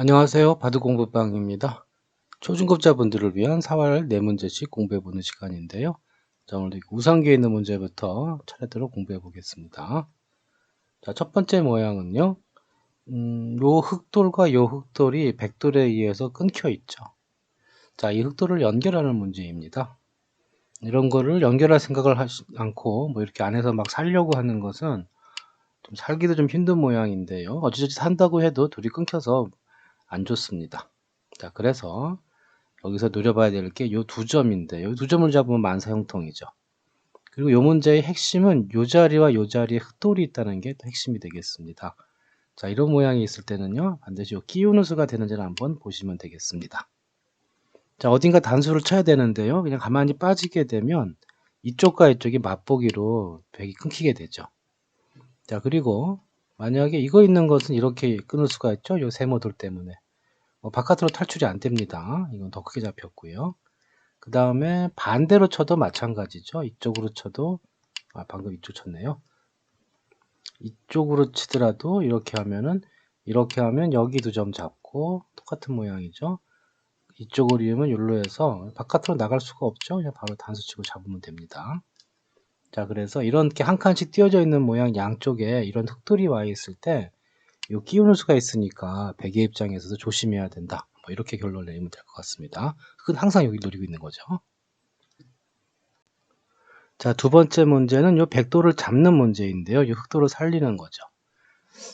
안녕하세요. 바둑공부방입니다. 초중급자분들을 위한 4월 4문제씩 공부해보는 시간인데요. 자, 오늘 우상기에 있는 문제부터 차례대로 공부해 보겠습니다. 자, 첫 번째 모양은요. 음, 요 흑돌과 요 흑돌이 백돌에 의해서 끊겨 있죠. 자, 이 흑돌을 연결하는 문제입니다. 이런 거를 연결할 생각을 하지 않고 뭐 이렇게 안에서 막 살려고 하는 것은 좀 살기도 좀 힘든 모양인데요. 어찌저찌 산다고 해도 둘이 끊겨서 안 좋습니다. 자, 그래서 여기서 노려봐야 될게요두 점인데 요두 점을 잡으면 만사 형통이죠. 그리고 요 문제의 핵심은 요 자리와 요 자리에 흑돌이 있다는 게 핵심이 되겠습니다. 자, 이런 모양이 있을 때는요, 반드시 요 끼우는 수가 되는지를 한번 보시면 되겠습니다. 자, 어딘가 단수를 쳐야 되는데요. 그냥 가만히 빠지게 되면 이쪽과 이쪽이 맛보기로 백이 끊기게 되죠. 자, 그리고 만약에 이거 있는 것은 이렇게 끊을 수가 있죠. 요 세모돌 때문에. 뭐 바깥으로 탈출이 안 됩니다. 이건 더 크게 잡혔고요. 그 다음에 반대로 쳐도 마찬가지죠. 이쪽으로 쳐도 아 방금 이쪽 쳤네요. 이쪽으로 치더라도 이렇게 하면은 이렇게 하면 여기 두 점 잡고 똑같은 모양이죠. 이쪽으로 이으면 여기로 해서 바깥으로 나갈 수가 없죠. 그냥 바로 단수 치고 잡으면 됩니다. 자, 그래서 이렇게 한 칸씩 띄어져 있는 모양 양쪽에 이런 흙돌이 와 있을 때, 요 끼우는 수가 있으니까 베개 입장에서도 조심해야 된다. 뭐 이렇게 결론을 내리면 될 것 같습니다. 흙은 항상 여기 노리고 있는 거죠. 자, 두 번째 문제는 요 백도를 잡는 문제인데요. 이 흑도를 살리는 거죠.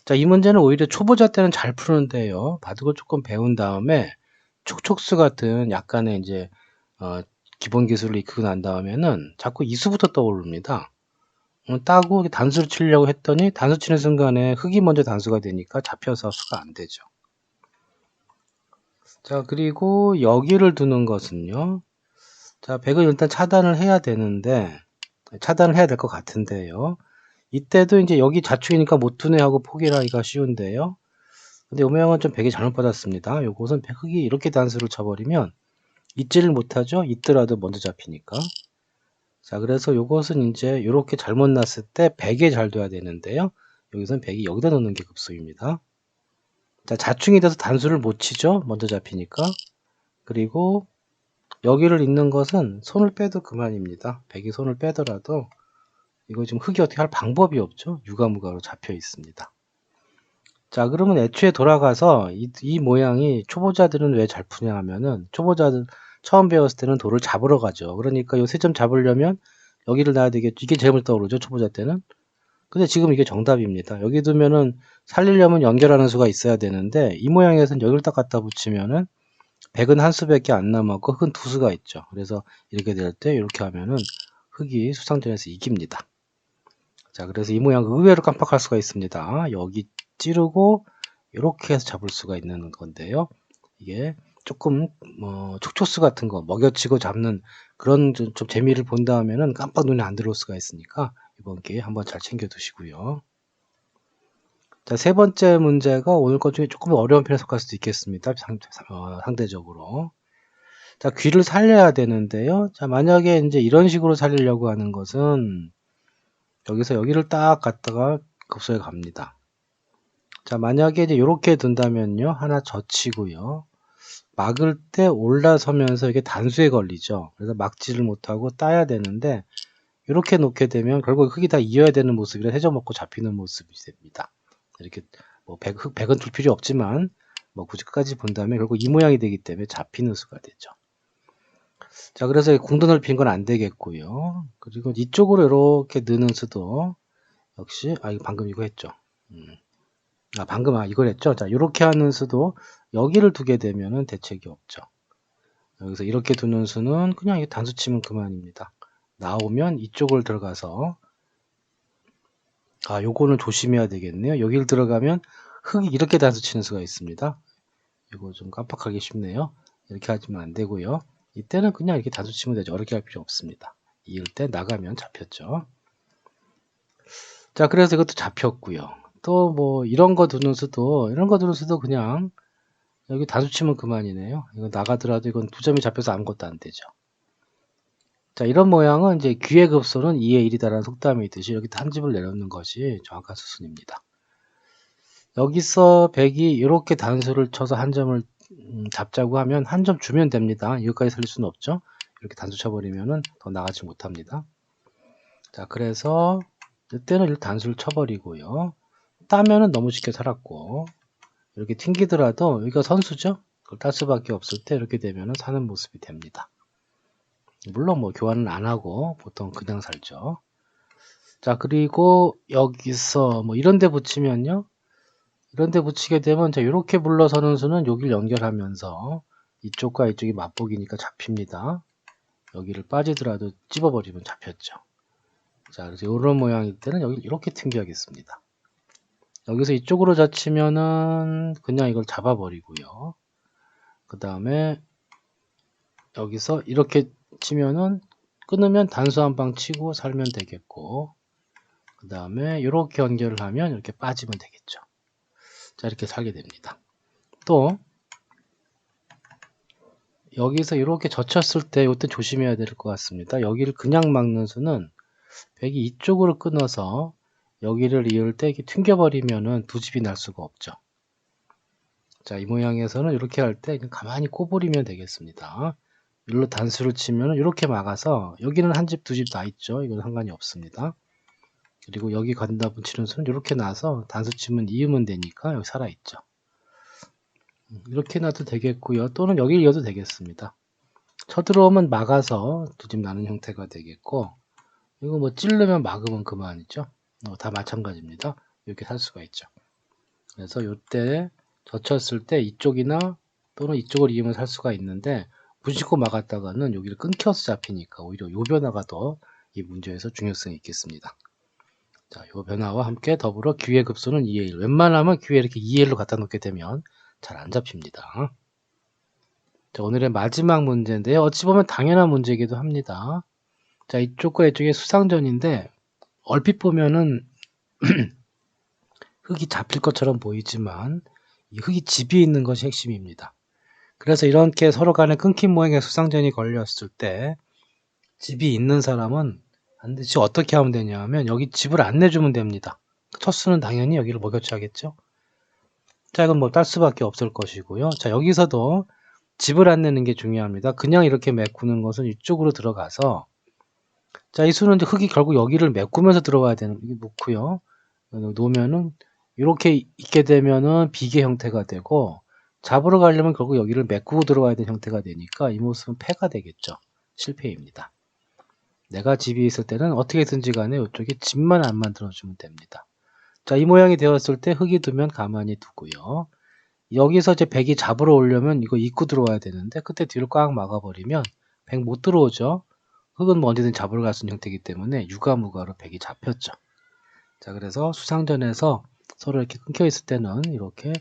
자, 이 문제는 오히려 초보자 때는 잘 푸는데요. 바둑을 조금 배운 다음에 촉촉수 같은 약간의 이제 어, 기본 기술을 익히고 난 다음에는 자꾸 이수부터 떠오릅니다. 어, 따고 단수를 치려고 했더니 단수 치는 순간에 흙이 먼저 단수가 되니까 잡혀서 수가 안 되죠. 자, 그리고 여기를 두는 것은요. 자, 백은 일단 차단을 해야 되는데, 차단을 해야 될 것 같은데요. 이때도 이제 여기 자축이니까 못 두네 하고 포기를 하기가 쉬운데요. 근데 이 모양은 좀 백이 잘못 받았습니다. 요것은 흙이 이렇게 단수를 쳐버리면 있지를 못하죠. 있더라도 먼저 잡히니까. 자, 그래서 요것은 이제 이렇게 잘못 났을 때 100에 잘 둬야 되는데요. 여기서는 100이 여기다 놓는 게 급소입니다. 자, 자충이 돼서 단수를 못 치죠. 먼저 잡히니까. 그리고 여기를 잇는 것은 손을 빼도 그만입니다. 100이 손을 빼더라도 이거 지금 흙이 어떻게 할 방법이 없죠. 유가무가로 잡혀 있습니다. 자, 그러면 애초에 돌아가서 이, 이 모양이 초보자들은 왜 잘 푸냐 하면은 초보자들 처음 배웠을 때는 돌을 잡으러 가죠. 그러니까 요 세 점 잡으려면 여기를 놔야 되겠죠. 이게 제일 떠오르죠. 초보자 때는. 근데 지금 이게 정답입니다. 여기 두면은 살리려면 연결하는 수가 있어야 되는데 이 모양에서는 여기를 딱 갖다 붙이면은 100은 한 수밖에 안 남았고 흙은 두 수가 있죠. 그래서 이렇게 될 때 이렇게 하면은 흙이 수상전에서 이깁니다. 자, 그래서 이 모양 의외로 깜빡할 수가 있습니다. 여기 찌르고 이렇게 해서 잡을 수가 있는 건데요. 이게 조금 뭐 촉촉수 같은 거 먹여치고 잡는 그런 좀, 좀 재미를 본 다음에는 깜빡 눈에 안 들어올 수가 있으니까 이번 기회에 한번 잘 챙겨 두시고요. 자, 세 번째 문제가 오늘 것 중에 조금 어려운 편에 속할 수도 있겠습니다. 상, 어, 상대적으로. 자, 귀를 살려야 되는데요. 자, 만약에 이제 이런 식으로 살리려고 하는 것은 여기서 여기를 딱 갖다가 급소에 갑니다. 자, 만약에 이제 이렇게 둔다면요. 하나 젖히고요. 막을 때 올라서면서 이게 단수에 걸리죠. 그래서 막지를 못하고 따야 되는데 이렇게 놓게 되면 결국 흙이 다 이어야 되는 모습이라 해저 먹고 잡히는 모습이 됩니다. 이렇게 뭐 백, 흙, 백은 둘 필요 없지만 뭐 굳이 끝까지 본다면 결국 이 모양이 되기 때문에 잡히는 수가 되죠. 자, 그래서 공도 넓힌 건 안 되겠고요. 그리고 이쪽으로 이렇게 느는 수도 역시 아 방금 이거 했죠. 음. 아, 방금 아 이걸 했죠. 자, 이렇게 하는 수도 여기를 두게 되면은 대책이 없죠. 여기서 이렇게 두는 수는 그냥 단수 치면 그만입니다. 나오면 이쪽을 들어가서 아, 요거는 조심해야 되겠네요. 여기를 들어가면 흙이 이렇게 단수 치는 수가 있습니다. 이거 좀 깜빡하기 쉽네요. 이렇게 하시면 안 되고요. 이때는 그냥 이렇게 단수 치면 되죠. 어렵게 할 필요 없습니다. 이을 때 나가면 잡혔죠. 자, 그래서 이것도 잡혔고요. 또 뭐 이런 거 두는 수도 이런 거 두는 수도 그냥 여기 단수 치면 그만이네요. 이거 나가더라도 이건 두 점이 잡혀서 아무것도 안 되죠. 자, 이런 모양은 이제 귀의 급소는 2의 1이다라는 속담이 있듯이 여기 한 집을 내놓는 것이 정확한 수순입니다. 여기서 100이 이렇게 단수를 쳐서 한 점을 음, 잡자고 하면 한 점 주면 됩니다. 이것까지 살릴 수는 없죠. 이렇게 단수 쳐버리면은 더 나가지 못합니다. 자, 그래서 이때는 단수를 쳐버리고요. 따면은 너무 쉽게 살았고 이렇게 튕기더라도 여기가 선수죠. 그걸 딸 수밖에 없을 때 이렇게 되면은 사는 모습이 됩니다. 물론 뭐 교환은 안 하고 보통 그냥 살죠. 자, 그리고 여기서 뭐 이런 데 붙이면요. 이런 데 붙이게 되면 자, 이렇게 물러서는 수는 여기를 연결하면서 이쪽과 이쪽이 맞보기니까 잡힙니다. 여기를 빠지더라도 찝어버리면 잡혔죠. 자, 그래서 이런 모양일 때는 여기 이렇게 튕겨야겠습니다. 여기서 이쪽으로 젖히면은 그냥 이걸 잡아버리고요. 그 다음에 여기서 이렇게 치면은 끊으면 단수 한 방 치고 살면 되겠고 그 다음에 이렇게 연결을 하면 이렇게 빠지면 되겠죠. 자 이렇게 살게 됩니다. 또 여기서 이렇게 젖혔을 때 이때 조심해야 될 것 같습니다. 여기를 그냥 막는 수는 백이 이쪽으로 끊어서 여기를 이을 때 튕겨버리면은 두 집이 날 수가 없죠. 자, 이 모양에서는 이렇게 할 때 가만히 꼬부리면 되겠습니다. 일로 단수를 치면 이렇게 막아서 여기는 한 집, 두 집 다 있죠. 이건 상관이 없습니다. 그리고 여기 간다 붙이는 수는 이렇게 나서 단수 치면 이으면 되니까 여기 살아있죠. 이렇게 놔도 되겠고요. 또는 여기 이어도 되겠습니다. 쳐들어오면 막아서 두 집 나는 형태가 되겠고 이거 뭐 찌르면 막으면 그만이죠. 어, 다 마찬가지입니다. 이렇게 살 수가 있죠. 그래서 이때 젖혔을 때 이쪽이나 또는 이쪽을 이으면 살 수가 있는데 부시고 막았다가는 여기를 끊겨서 잡히니까 오히려 요 변화가 더 이 문제에서 중요성이 있겠습니다. 자, 요 변화와 함께 더불어 기회 급수는 2의 1. 웬만하면 기회 이렇게 2의 1로 갖다 놓게 되면 잘 안 잡힙니다. 자, 오늘의 마지막 문제인데요. 어찌 보면 당연한 문제이기도 합니다. 자, 이쪽과 이쪽의 수상전인데 얼핏 보면은 흙이 잡힐 것처럼 보이지만 이 흙이 집이 있는 것이 핵심입니다. 그래서 이렇게 서로 간에 끊긴 모양의 수상전이 걸렸을 때 집이 있는 사람은 반드시 어떻게 하면 되냐 하면 여기 집을 안 내주면 됩니다. 첫 수는 당연히 여기를 먹여줘야겠죠. 자 이건 뭐 딸 수밖에 없을 것이고요. 자 여기서도 집을 안 내는 게 중요합니다. 그냥 이렇게 메꾸는 것은 이쪽으로 들어가서 자 이 수는 이제 흙이 결국 여기를 메꾸면서 들어와야 되는 게 놓고요. 놓으면은 이렇게 있게 되면은 비계 형태가 되고 잡으러 가려면 결국 여기를 메꾸고 들어와야 되는 형태가 되니까 이 모습은 패가 되겠죠. 실패입니다. 내가 집이 있을 때는 어떻게든지 간에 이쪽에 집만 안 만들어주면 됩니다. 자, 이 모양이 되었을 때 흙이 두면 가만히 두고요. 여기서 이제 백이 잡으러 오려면 이거 입구 들어와야 되는데 그때 뒤를 꽉 막아버리면 백 못 들어오죠. 흙은 뭐 언제든 잡으러 갈 수 있는 형태이기 때문에 유가무가로 백이 잡혔죠. 자, 그래서 수상전에서 서로 이렇게 끊겨 있을 때는 이렇게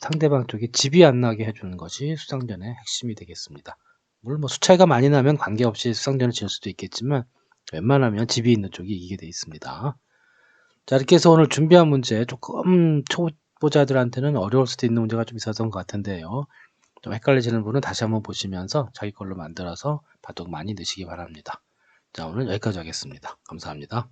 상대방 쪽에 집이 안 나게 해주는 것이 수상전의 핵심이 되겠습니다. 물론 뭐 수차이가 많이 나면 관계없이 수상전을 지을 수도 있겠지만 웬만하면 집이 있는 쪽이 이기게 되어 있습니다. 자 이렇게 해서 오늘 준비한 문제 조금 초보자들한테는 어려울 수도 있는 문제가 좀 있었던 것 같은데요. 좀 헷갈리시는 분은 다시 한번 보시면서 자기 걸로 만들어서 바둑 많이 넣으시기 바랍니다. 자 오늘 여기까지 하겠습니다. 감사합니다.